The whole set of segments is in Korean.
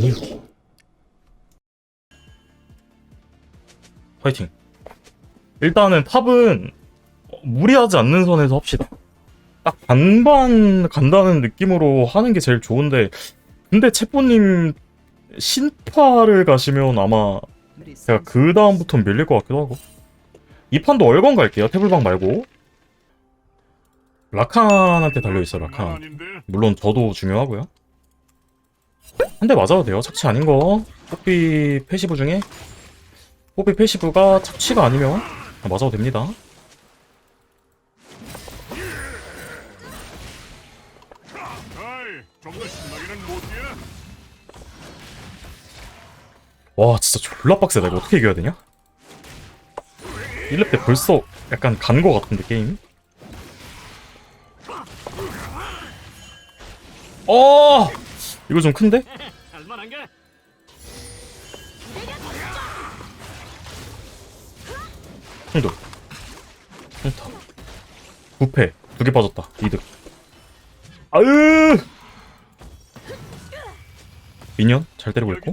아니요. 화이팅. 일단은 탑은 무리하지 않는 선에서 합시다. 딱 반반 간다는 느낌으로 하는 게 제일 좋은데, 근데 채뽀님 신파를 가시면 아마 제가 그 다음부터는 밀릴 것 같기도 하고. 이 판도 얼건 갈게요. 태블방 말고. 라칸한테 달려있어, 라칸. 물론 저도 중요하고요. 한 대 맞아도 돼요. 착취 아닌 거. 뽀삐 패시브 중에 뽀삐 패시브가 착취가 아니면 맞아도 됩니다. 와 진짜 졸라 빡세다. 이거 어떻게 이겨야 되냐? 1렙 때 벌써 약간 간 거 같은데 게임. 어 이거 좀 큰데? 형도 좋다. 부패 두 개 빠졌다. 이득. 아유. 미니언 잘 때리고 있고.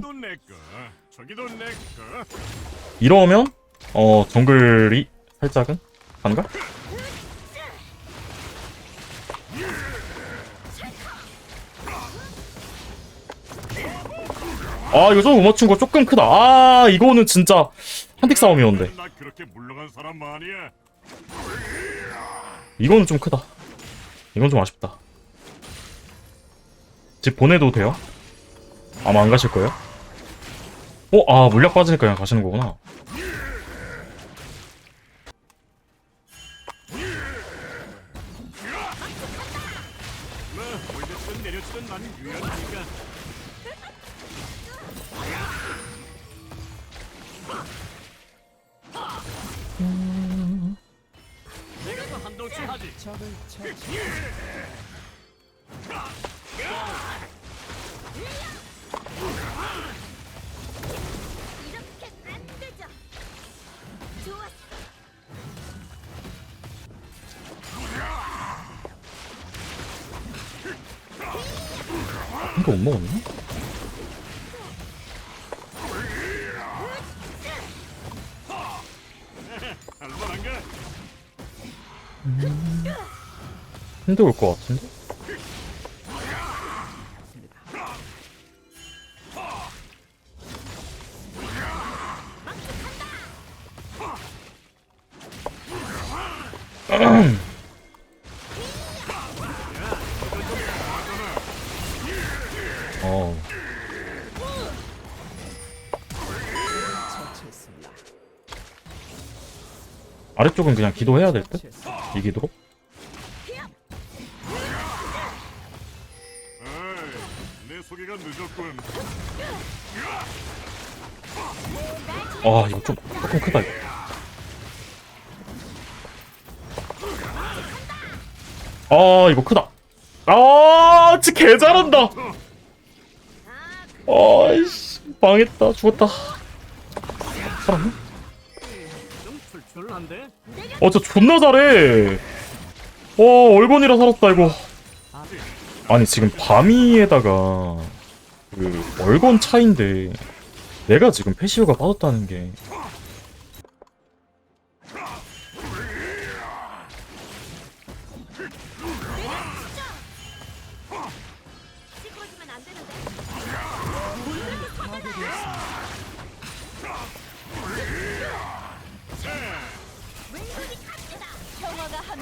이러면 어 정글이 살짝은 가는가? 아 이거 좀 못 맞춘 거 조금 크다 아 이거는 진짜 한틱 싸움이었는데 나 그렇게 물러간 사람 아니야 이거는 좀 크다 이건 좀 아쉽다 집 보내도 돼요? 아마 안 가실 거예요? 어? 아 물약 빠지니까 그냥 가시는 거구나 한도치 하지 이렇게 안 되죠. 좋았어. 이거 못 먹었나? 힘들 올것 같은데? 어. 아래쪽은 그냥 기도해야 될 듯? 이 기도 늦었군. 아 이거 좀 조금 크다 이거 아 이거 크다. 아 진짜 개 잘한다. 아이씨 망했다. 죽었다. 살았나? 어 진짜 존나 잘해. 와 얼건이라 살았다 이거. 아니 지금 밤이에다가 그 얼건 차인데 내가 지금 패시브가 빠졌다는 게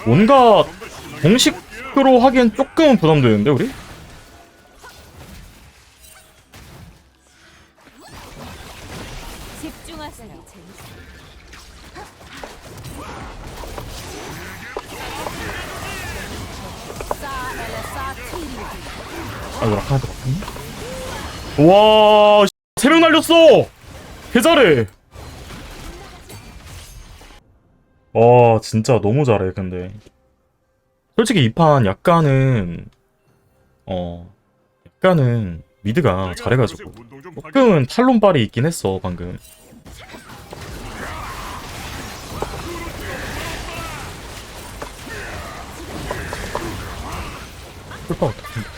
뭔가 공식으로 하기엔 조금은 부담되는데 우리? 와 세 명 날렸어! 개 잘해 와 진짜 너무 잘해 근데 솔직히 이 판 약간은 어 약간은 미드가 잘해가지고. 조금은 탈론발이 있긴 했어 방금 풀파 같은데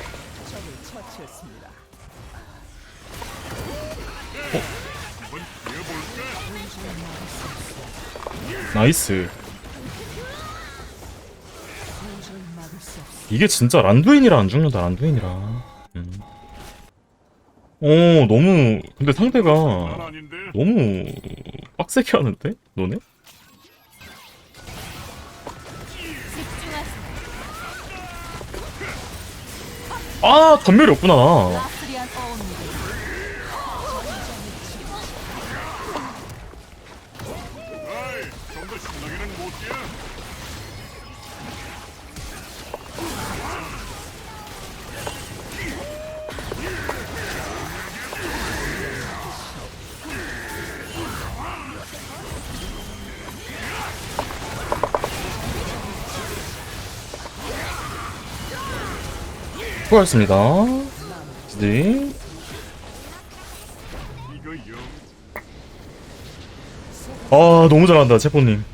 나이스. 이게 진짜 란두인이라 안 죽는다 란두인이라. 음. 오 너무 근데 난 상대가. 너무 빡세게 하는데 너네? 아 전멸이 없구나. 수고하셨습니다. 네. 아 너무 잘한다 체포님.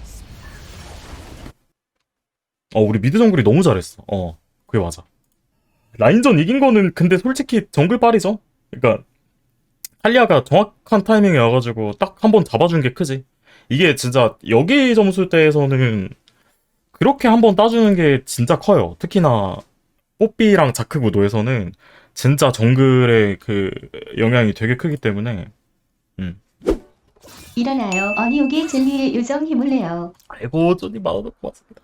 어 우리 미드 정글이 너무 잘했어. 어 그게 맞아. 라인전 이긴 거는 근데 솔직히 정글 빨이죠. 그러니까 탈리아가 정확한 타이밍에 와가지고 딱 한 번 잡아준 게 크지. 이게 진짜 여기 점수 대에서는 그렇게 한 번 따주는 게 진짜 커요. 특히나 뽀삐랑 자크 구도에서는 진짜 정글의 그 영향이 되게 크기 때문에 일어나요. 어니옥의 진리의 요정 힘을 내요. 아이고 쪼니 마우도 고맙습니다.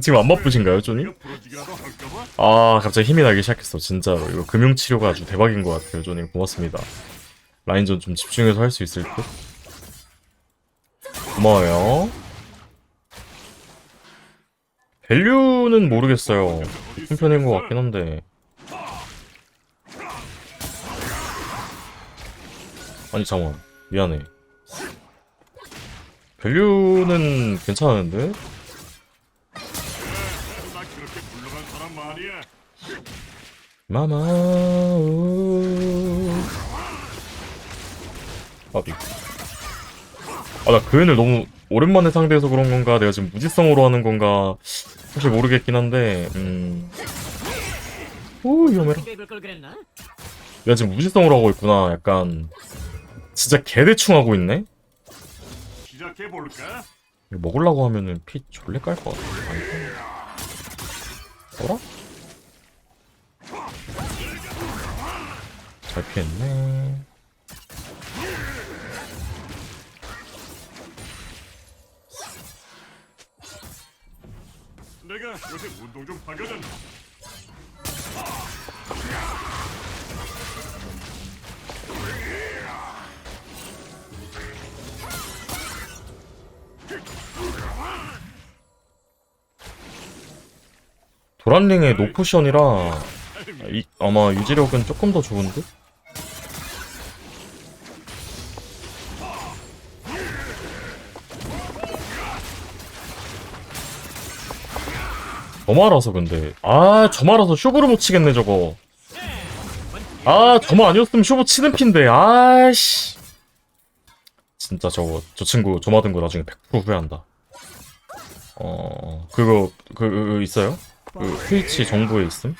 지금 안 바쁘신가요, 쪼니? 아 갑자기 힘이 나기 시작했어 진짜로 이거 금융 치료가 아주 대박인 것 같아요, 쪼니 고맙습니다. 라인전 좀 집중해서 할 수 있을 듯. 고마워요. 밸류는 모르겠어요. 큰 편인 것 같긴 한데. 아니 잠깐 미안해. 밸류는 괜찮은데? 나 그렇게 불러간 사람 말이야. 마마 우 아비 아나 그 애를 너무 오랜만에 상대해서 그런 건가? 내가 지금 무지성으로 하는 건가? 사실 모르겠긴 한데 음 오 위험해라. 입을 걸 그랬나? 내가 지금 무지성으로 하고 있구나. 약간 진짜 개대충 하고 있네? 시작해 볼까? 이거 먹으려고 하면은 피 졸래 깔 것 같아. 어라? 잘 피했네 요새 운동 좀 하거든. 도란링의 노포션이라 이, 아마 유지력은 조금 더 좋은 듯? 저마라서 근데. 아 저마라서 쇼부를 못 치겠네 저거. 아 저마 아니었으면 쇼부 치는 핀데. 아씨. 진짜 저거 저 친구 저마 든거 나중에 100% 후회한다. 어 그거 그, 그 있어요? 그 트위치 정보에 있음?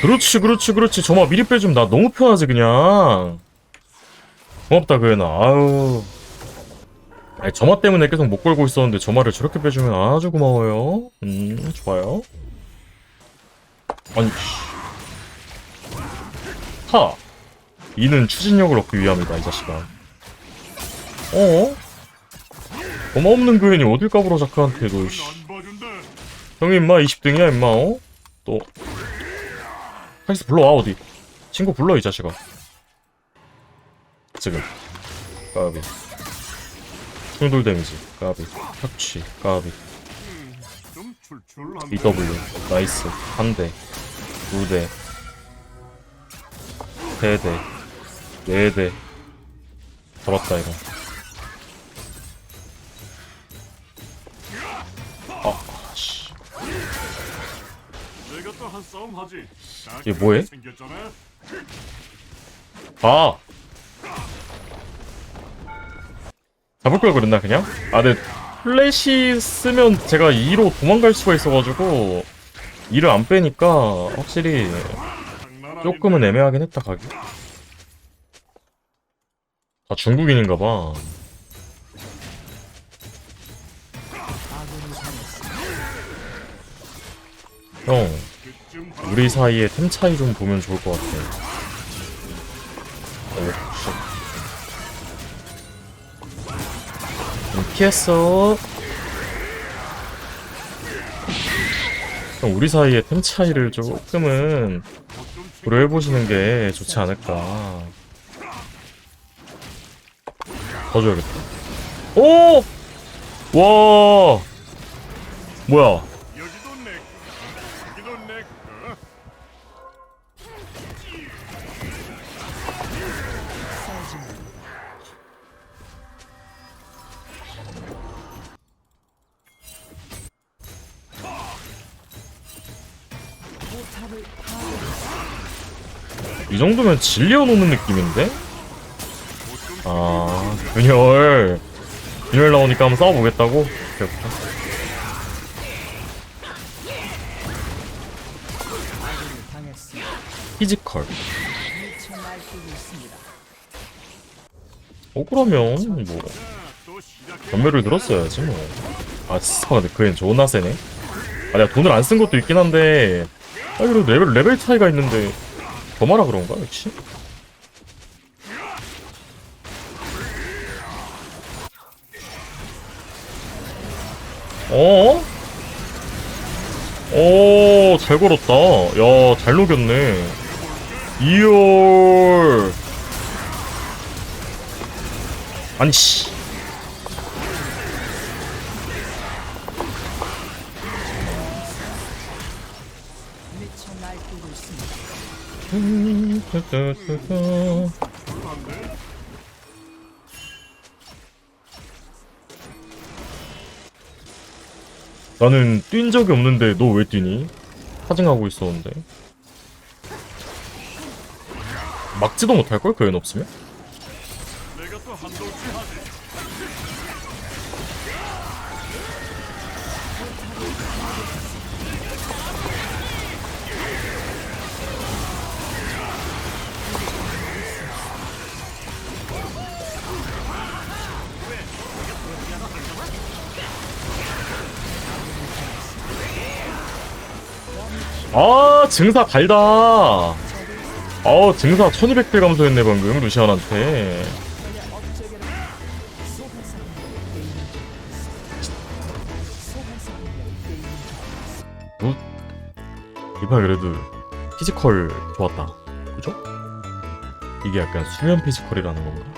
그렇지 그렇지 그렇지. 저마 미리 빼주면 나 너무 편하지 그냥. 고맙다 그애나. 아유 아니 저마 때문에 계속 못 걸고 있었는데 저마를 저렇게 빼주면 아주 고마워요. 음 좋아요. 아니 하! 이는 추진력을 얻기 위함이다 이 자식아. 어? 고마 없는 그 애니 어딜 까불어 자크한테 봐준다. 형이 임마 20등이야 임마 어? 또. 카이스 불러와 어디? 친구 불러 이 자식아. 지금. 까비 충돌 데미지. 까비. 혁취. 까비. BW 나이스. 한대. 두대. 세대. 네대. 잡았다 이거. 아씨. 얘 뭐해? 생겼잖아. 잡을 걸 그랬나 그냥? 아 근데 플래시 쓰면 제가 2로 도망갈 수가 있어가지고 2를 안 빼니까 확실히 조금은 애매하긴 했다 가기. 아 중국인인가 봐. 형, 우리 사이에 템 차이 좀 보면 좋을 것 같아. 피했어. 형, 우리 사이에 템 차이를 조금은 고려해보시는 게 좋지 않을까. 더 줘야겠다. 오! 와! 뭐야? 이 정도면 질려 놓는 느낌인데? 아, 균열. 균열 나오니까 한번 싸워보겠다고? 오케이, 오케이. 피지컬. 억울하면 뭐또 시작해. 전멸을 들었어야지 뭐. 아 진짜 근데 그앤 존나 세네. 아 내가 돈을 안 쓴 것도 있긴 한데 아 그래도 레벨 레벨 차이가 있는데 더 말아 그런가 역시? 어? 오, 잘 걸었다. 야, 잘 녹였네. 이열. 아니, 씨. 나는 뛴 적이 없는데 너 왜 뛰니? 파징하고 있었는데 막지도 못할걸? 그애 없으면? 아 증사 달다 어 증사 1200대 감소했네 방금 루시안한테 뭐, 이파 그래도 피지컬 좋았다 그죠? 이게 약간 수면 피지컬이라는 건가?